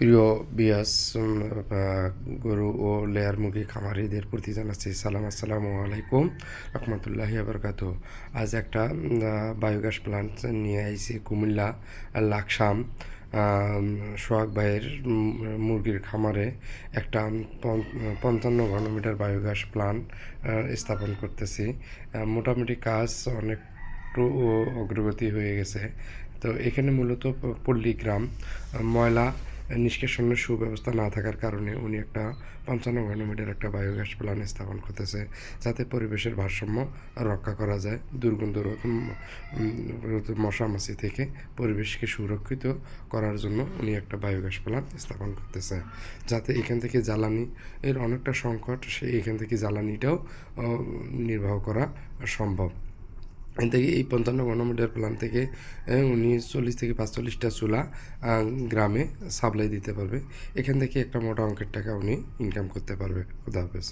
প্রিয় বিয়াস গরু ও লেয়ার মুরগি খামারিদের প্রতি জানাচ্ছি সালাম আসসালামু আলাইকুম রহমতুল্লাহি আবরকাত আজ একটা বায়োগ্যাস প্লান্ট নিয়ে আইছি কুমিল্লা লাকসাম। সোহাগ ভাইয়ের মুরগির খামারে একটা পঞ্চান্ন ঘনমিটার বায়োগ্যাস প্লান্ট স্থাপন করতেছি। মোটামুটি কাজ অনেক একটু অগ্রগতি হয়ে গেছে। তো এখানে মূলত প- পল্লীগ্রাম আহ, ময়লা নিষ্কাশনের সুব্যবস্থা না থাকার কারণে উনি একটা পঞ্চান্ন ঘনমিটার একটা বায়োগ্যাস প্ল্যান্ট স্থাপন করতেছে, যাতে পরিবেশের ভারসাম্য রক্ষা করা যায় দুর্গন্ধ মশামাছি থেকে পরিবেশকে সুরক্ষিত করার জন্য উনি একটা বায়োগ্যাস প্ল্যান্ট স্থাপন করতেছে। যাতে এখান থেকে জ্বালানি এর অনেকটা সংকট, সে এখান থেকে জ্বালানিটাও নির্বাহ করা সম্ভব। এখান থেকে এই পঞ্চান্ন ঘনমিটার প্ল্যান থেকে উনি চল্লিশ থেকে পাঁচচল্লিশটা চুলা গ্রামে সাপ্লাই দিতে পারবে। এখান থেকে একটা মোটা অঙ্কের টাকা উনি ইনকাম করতে পারবে। খুদা হাফেজ।